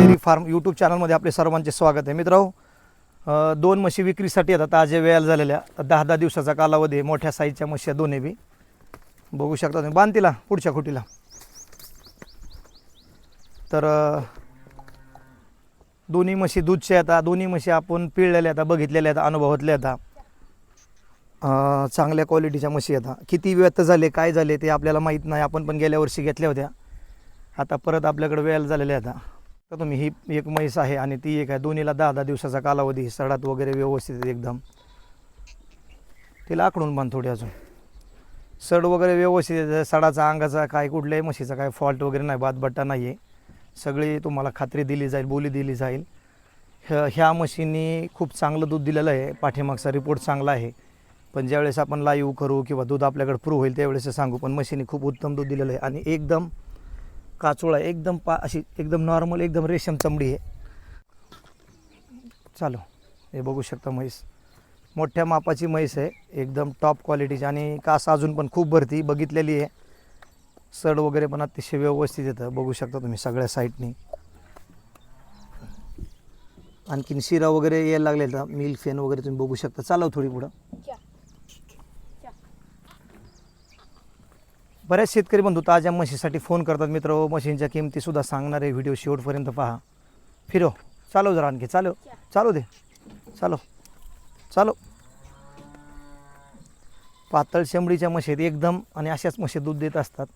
Dairy form YouTube चॅनलमध्ये आपले सर्वांचे स्वागत आहे. मित्रांनो दोन म्हशी विक्रीसाठी येतात. ताजे वेळ झालेल्या दहा दहा दिवसाचा कालावधी आहे. मोठ्या साईजच्या म्हशी दोन्ही बी. बघू शकता तुम्ही. बांधतीला पुढच्या खुटीला. तर दोन्ही म्हशी दूधच्या येतात दोन्ही म्हशी आपण पिळलेल्या येतात बघितलेल्या येतात अनुभवातल्या येतात चांगल्या क्वालिटीच्या म्हशी येतात किती व्यर्थ झाले काय झाले ते आपल्याला माहीत नाही. आपण पण गेल्या वर्षी घेतल्या होत्या. आता परत आपल्याकडे वेळ झालेल्या आता तर तुम्ही ही एक म्हैस आहे आणि ती एक आहे? दोन्हीला दहा दहा दिवसाचा कालावधी सडात वगैरे व्यवस्थित एकदम. तिला आकडून बांध थोडी अजून. सड वगैरे व्यवस्थित सडाचा अंगाचा काय कुठल्याही म्हशीचा काय फॉल्ट वगैरे नाही बादबट्टा नाही आहे. सगळी तुम्हाला खात्री दिली जाईल बोली दिली जाईल. ह्या ह्या म्हशींनी खूप चांगलं दूध दिलेलं आहे. पाठीमागचा रिपोर्ट चांगला आहे. पण ज्यावेळेस आपण लाईव्ह करू किंवा दूध आपल्याकडे प्रूव्ह होईल त्यावेळेस सांगू. पण म्हशीने खूप उत्तम दूध दिलेलं आहे. आणि एकदम काचोळा आहे. एकदम पा अशी एकदम नॉर्मल एकदम रेशम चमडी आहे. चालू हे बघू शकता म्हैस. मोठ्या मापाची म्हैस आहे. एकदम टॉप क्वालिटीची आणि कास अजून पण खूप भरती बघितलेली आहे. सड वगैरे पण अतिशय व्यवस्थित येतं. बघू शकता तुम्ही सगळ्या साईडनी आणखीन शिरा वगैरे यायला लागले तर मिल्क फेन वगैरे तुम्ही बघू शकता. चालव थोडी पुढं. बऱ्याच शेतकरी बंधू ताज्या म्हशीसाठी फोन करतात मित्र. म्हशींच्या किमतीसुद्धा सांगणारे व्हिडिओ शेवटपर्यंत पहा. फिरो. चालव जरा आणखी. चालव. चालू दे. चालो चालो पातळ शेंबडीच्या म्हशीत एकदम आणि अशाच म्हशी दूध देत असतात.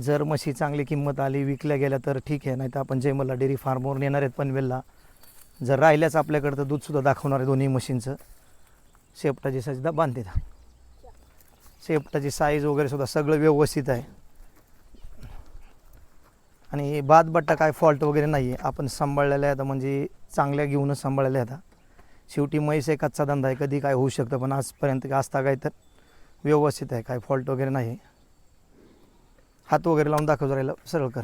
जर म्हशी चांगली किंमत आली विकल्या गेल्या तर ठीक आहे. नाही तर आपण जयमला डेअरी फार्मवर नेणार आहेत पनवेलला. जर राहिल्याच आपल्याकडं तर दूधसुद्धा दाखवणार आहे दोन्ही म्हशींचं. शेपटाची सजदा बांधते शेपटाची साईज वगैरे सुद्धा सगळं व्यवस्थित आहे. आणि बाद बट्टा काय फॉल्ट वगैरे नाही आहे आपण सांभाळलेल्या आहेत म्हणजे चांगल्या घेऊनच सांभाळलेल्या आहेत. शेवटी म्हैस आहे कच्चा धंदा आहे कधी काय होऊ शकतं पण आजपर्यंत असता काय तर व्यवस्थित आहे काय फॉल्ट वगैरे नाही आहे हात वगैरे लावून दाखव राहिला सरळ कर.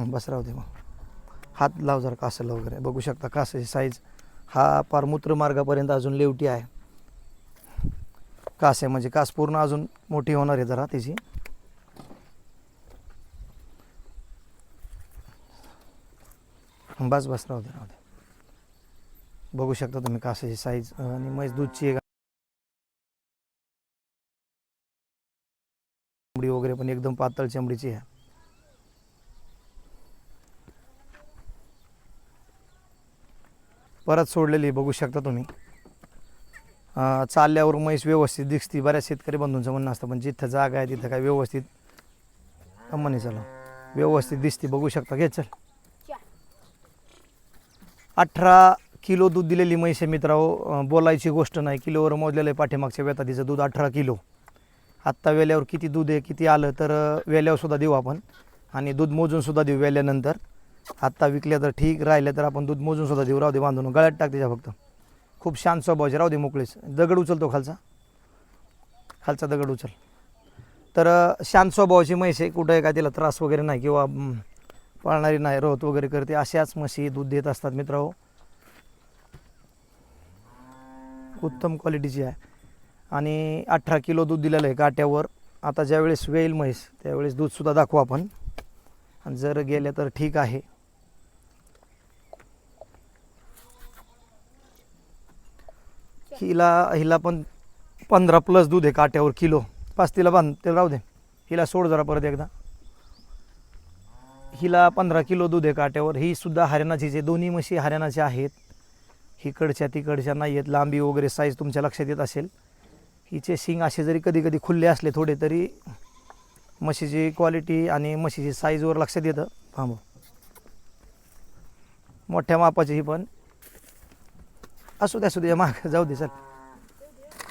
बस राहू दे मग. हात लाव जरा कासलं वगैरे. बघू शकता कासाची साईज हा पारमूत्र मूत्रमार्गापर्यंत अजून लेवटी आहे. कास आहे म्हणजे कास पूर्ण अजून मोठी होणार आहे जरा त्याची. बस बस राहू दे राहू दे. बघू शकता तुम्ही कासाची साईज आणि म्हैस दूधची आहे वगैरे पण एकदम पातळ चमडीची आहे. परत सोडलेली बघू शकता तुम्ही. चालल्यावर म्हैस व्यवस्थित दिसती बऱ्याच शेतकरी बंधूंचं म्हणणं असतं पण जिथं जागा आहे तिथं काय व्यवस्थित म्हणे चला व्यवस्थित दिसती बघू शकता. घे चल. अठरा किलो दूध दिलेली म्हैस आहे मित्रांनो. बोलायची गोष्ट नाही. किलोवर मोजलेलं आहे पाठीमागच्या वेता तिचं दूध अठरा किलो. आत्ता वेल्यावर किती दूध आहे किती आलं तर वेल्यावरसुद्धा वेल्यावर सुद्धा देऊ आपण. आणि दूध मोजून सुद्धा देऊ वेल्यानंतर. आत्ता विकल्या तर ठीक राहिल्या तर आपण दूध मोजून सुद्धा देऊ. राहू दे बांधून. गळ्यात टाक त्याच्या फक्त. खूप शांत स्वभावाचे राहू दे मोकळीच. दगड उचलतो खालचा. खालचा दगड उचल. तर शांत स्वभावाची म्हैस आहे. कुठं काय तिला त्रास वगैरे नाही किंवा पाळणारी नाही. रोहत वगैरे करते. अशाच म्हशी दूध देत असतात मित्रांनो हो. उत्तम क्वालिटीची आहे. आणि अठरा किलो दूध दिलेलं आहे काट्यावर. आता ज्यावेळेस वेईल म्हैस त्यावेळेस दूधसुद्धा दाखवू आपण. आणि जर गेलं तर ठीक आहे. हिला हिला पण पंधरा प्लस दूध आहे काट्यावर किलो. पाच तिला बांध ते राहू दे. हिला सोड जरा परत एकदा. हिला पंधरा किलो दूध आहे काट्यावर. ही सुद्धा हरियाणाचीच आहे. दोन्ही म्हशी हरियाणाच्या आहेत. हिकडच्या तिकडच्या नाही आहेत. लांबी वगैरे साईज तुमच्या लक्षात येत असेल. हिचे शिंग असे जरी कधी कधी खुल्ले असले थोडे तरी म्हशीची क्वालिटी आणि म्हशीची साईजवर लक्षात येतं. थांबव. मोठ्या मापाची ही पण. असू द्या असू द्या माग जाऊ दे चल.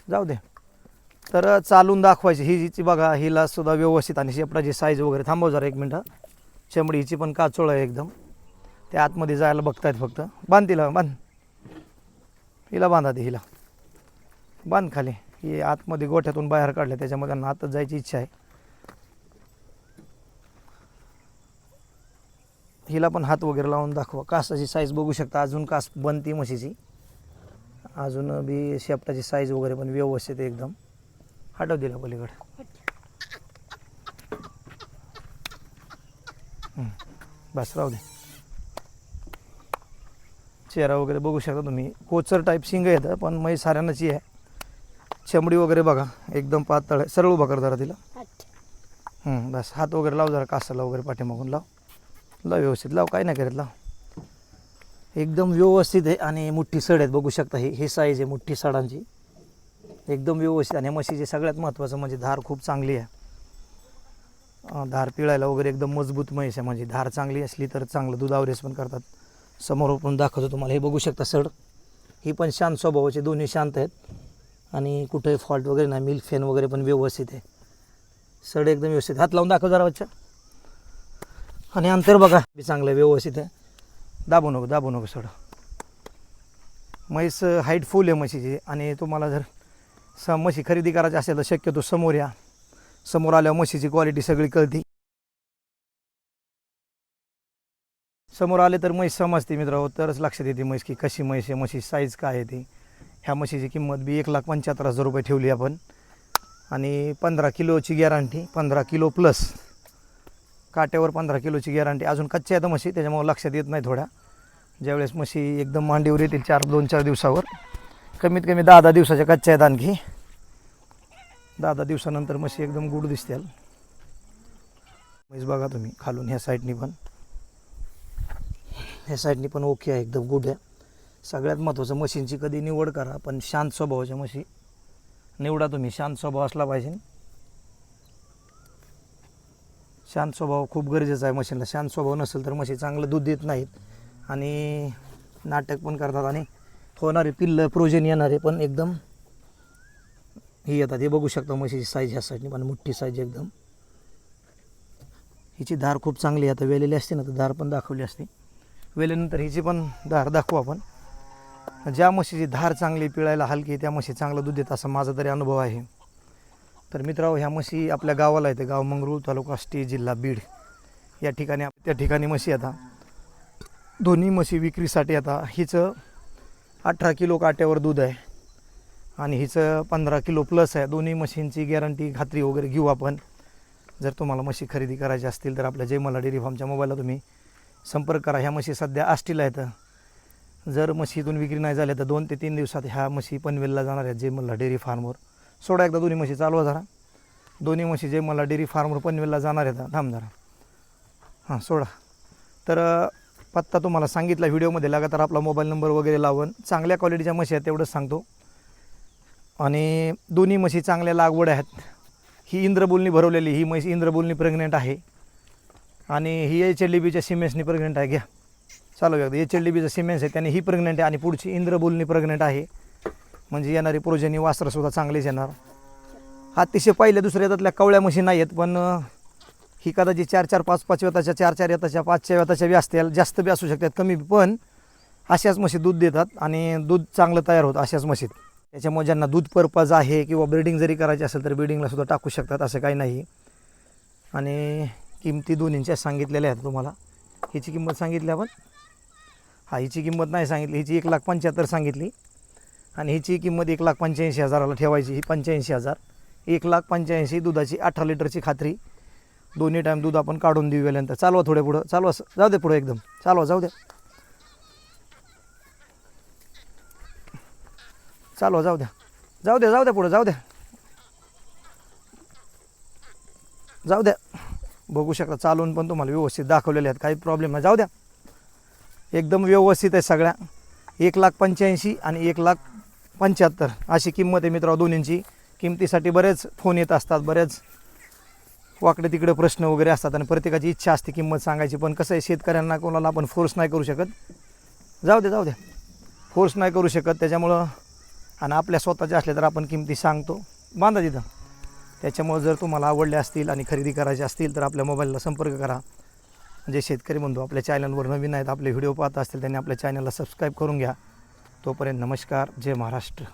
जाऊ दे. तर चालून दाखवायची. ही हिची बघा हिला सुद्धा व्यवस्थित आणि शेपटाची साईज वगैरे थांबव जरा एक मिनटं. चमडीची हिची पण काचोळ आहे एकदम. ते आतमध्ये जायला बघतायत फक्त. बांध तिला बांध. हिला बांधा ते हिला. बांध खाली. ही आतमध्ये गोठ्यातून बाहेर काढले त्याच्यामध्ये त्यांना आतच जायची इच्छा आहे. हिला पण हात वगैरे लावून दाखवा. कासाची साईज बघू शकता. अजून कास बनती म्हशीची. अजून बी शेपटाची साईज वगैरे पण व्यवस्थित एकदम. हटव दिला पलीकडे. बस राहू दे. चेहरा वगैरे बघू शकता तुम्ही. कोचर टाईप शिंग येतं पण म्हैस साऱ्यांनाची आहे. चमडी वगैरे बघा एकदम पातळ आहे. सरळ उभा कर जरा तिला. बस. हात वगैरे लाव जरा कासाला वगैरे पाठीमागून लाव. लाव व्यवस्थित. लाव काय नाही करत लाव. एकदम व्यवस्थित आहे आणि मुठ्ठी सड आहेत बघू शकता ही हे साईज आहे मुठ्ठी सडांची. एकदम व्यवस्थित आणि म्हशीचे सगळ्यात महत्त्वाचं म्हणजे धार खूप चांगली आहे. धार पिळायला वगैरे एकदम मजबूत म्हैस आहे म्हणजे धार चांगली असली तर चांगलं दूध आवरेस पण करतात. समोर पण दाखवतो तुम्हाला हे बघू शकता सड. ही पण शांत स्वभावाचे दोन्ही शांत आहेत. आणि कुठे फॉल्ट वगैरे नाही मिल्क फॅन वगैरे पण व्यवस्थित आहे. सड एकदम व्यवस्थित. हात लावून दाखव जरा बच्चा. आणि अंतर बघा. चांगलं व्यवस्थित आहे. दाबू नको दाबू नको सोडा. म्हैस हाईट फुल आहे म्हशीची आणि तुम्हाला जर स म्हशी खरेदी करायची असेल तर शक्यतो समोर या. समोर आल्यावर म्हशीची क्वालिटी सगळी कळती. समोर आले तर म्हैस समजते मित्रांनो तरच लक्षात येते म्हैस की कशी म्हैस आहे म्हशी साईज काय आहे ती. ह्या म्हशीची किंमत बी एक लाख पंच्याहत्तर हजार रुपये ठेवली आपण. आणि पंधरा किलोची गॅरंटी पंधरा किलो प्लस काट्यावर पंधरा किलोची गॅरंटी. अजून कच्च्या आहेत म्हशी त्याच्यामुळे लक्षात येत नाही थोड्या. ज्यावेळेस म्हशी एकदम मांडीवर येतील चार दोन चार दिवसावर. कमीत कमी दहा दहा दिवसाच्या कच्च्या आहेत आणखी. दहा दहा दिवसानंतर म्हशी एकदम गुड दिसतील. म्हैस बघा तुम्ही खालून ह्या साईडनी पण. ह्या साईडनी पण ओके आहे एकदम गुड आहे. सगळ्यात महत्त्वाचं म्हशींची कधी निवड करा पण शांत स्वभावाच्या म्हशी निवडा तुम्ही. शांत स्वभाव असला पाहिजे. शांत स्वभाव खूप गरजेचा आहे म्हशींना. शांत स्वभाव नसेल तर म्हशी चांगलं दूध देत नाहीत. आणि नाटक पण करतात आणि होणारे पिल्लं प्रोजेन येणारे पण एकदम ही येतात. हे बघू शकता म्हशीची साईज ह्या पण मोठी साईज एकदम. हिची धार खूप चांगली आता वेलेली असते ना तर धार पण दाखवली असते. वेल्यानंतर हिची पण धार दाखवू आपण. ज्या म्हशीची धार चांगली पिळायला हलकी त्या म्हशी चांगलं दूध देत असा माझा तरी अनुभव आहे. तर मित्रांनो ह्या म्हशी आपल्या गावाला येते. गाव मंगरूळ तालुका आष्टी जिल्हा बीड. या ठिकाणी त्या ठिकाणी म्हशी आता दोन्ही म्हशी विक्रीसाठी आता हिचं अठरा किलो काट्यावर दूध आहे. आणि हिचं पंधरा किलो प्लस आहे. दोन्ही म्हशींची गॅरंटी खात्री वगैरे घेऊ आपण. जर तुम्हाला म्हशी खरेदी करायची असतील तर आपल्या जय मला डेअरी फार्मच्या मोबाईलला तुम्ही संपर्क करा. ह्या म्हशी सध्या आष्टीला आहेत. जर म्हशीतून विक्री नाही झाल्या तर दोन ते तीन दिवसात ह्या म्हशी पनवेलला जाणार आहेत जय डेअरी फार्मवर. सोडा एकदा दोन्ही म्हशी चालवा जरा. दोन्ही म्हशी जे मला डेअरी फार्मवर पनवेलला जाणार आहेत थांब जरा. हां सोडा. तर पत्ता तुम्हाला सांगितला व्हिडिओमध्ये लगातार आपला मोबाईल नंबर वगैरे लावून चांगल्या क्वालिटीच्या म्हशी आहेत तेवढंच सांगतो. आणि दोन्ही म्हशी चांगल्या लागवड आहेत. ही इंद्रबुलनी भरवलेली ही म्हैस इंद्रबुलनी प्रेग्नेंट आहे. आणि ही एच एल डी बीच्या सिमेन्सनी प्रेग्नेंट आहे. घ्या. चालू एकदा. एच एल डी बीचं सिमेन्स आहे त्याने ही प्रेग्नेंट आहे आणि पुढची इंद्रबुलनी प्रेग्नेंट आहे. म्हणजे येणारी प्रोजनी वासरंसुद्धा चांगलीच येणार. अतिशय पहिल्या दुसऱ्या येतातल्या कवळ्या म्हशी नाही आहेत पण ही कदाचित चार चार पाच पाच वेताच्या चार चार येताच्या पाचच्या वेताच्या बी असतील जास्त बी असू शकतात कमी पण अशाच म्हशी दूध देतात आणि दूध चांगलं तयार होतं अशाच म्हशीत. त्याच्यामुळे ज्यांना दूध पर्पज आहे किंवा ब्रिडिंग जरी करायची असेल तर ब्रिडिंगला सुद्धा टाकू शकतात असं काही नाही. आणि किमती दोन्हींच्या सांगितलेल्या आहेत तुम्हाला. हिची किंमत सांगितली आपण? हा हिची किंमत नाही सांगितली हिची एक लाख पंच्याहत्तर सांगितली. आणि हिची किंमत एक लाख पंच्याऐंशी हजाराला ठेवायची ही पंच्याऐंशी हजार. एक लाख पंच्याऐंशी दुधाची अठरा लिटरची खात्री. दोन्ही टाईम दूध आपण काढून देऊ गेल्यानंतर चालवा थोड्या पुढं. चालवा जाऊ दे पुढं एकदम. चालवा जाऊ द्या चालवा जाऊ द्या जाऊ द्या जाऊ द्या पुढं जाऊ द्या जाऊ द्या बघू शकता चालवून पण तुम्हाला व्यवस्थित दाखवलेले आहेत. काही प्रॉब्लेम नाही. जाऊ द्या. एकदम व्यवस्थित आहे सगळ्या. एक लाख पंच्याऐंशी आणि एक लाख पंच्याहत्तर. अशी किंमत आहे मित्रा दोन्हींची. किमतीसाठी बरेच फोन येत असतात बरेच वाकडे तिकडे प्रश्न वगैरे असतात आणि प्रत्येकाची इच्छा असते किंमत सांगायची. पण कसं आहे शेतकऱ्यांना कोणाला आपण फोर्स नाही करू शकत. जाऊ दे जाऊ दे. फोर्स नाही करू शकत त्याच्यामुळं आणि आपल्या स्वतःच्या असल्या तर आपण किमती सांगतो. बांधा तिथं. त्याच्यामुळं जर तुम्हाला आवडले असतील आणि खरेदी करायचे असतील तर आपल्या मोबाईलला संपर्क करा. जे शेतकरी बंधू आपल्या चॅनलवर नवीन आहेत आपले व्हिडिओ पाहत असतील त्यांनी आपल्या चॅनलला सबस्क्राईब करून घ्या. तोपर्यंत नमस्कार जय महाराष्ट्र.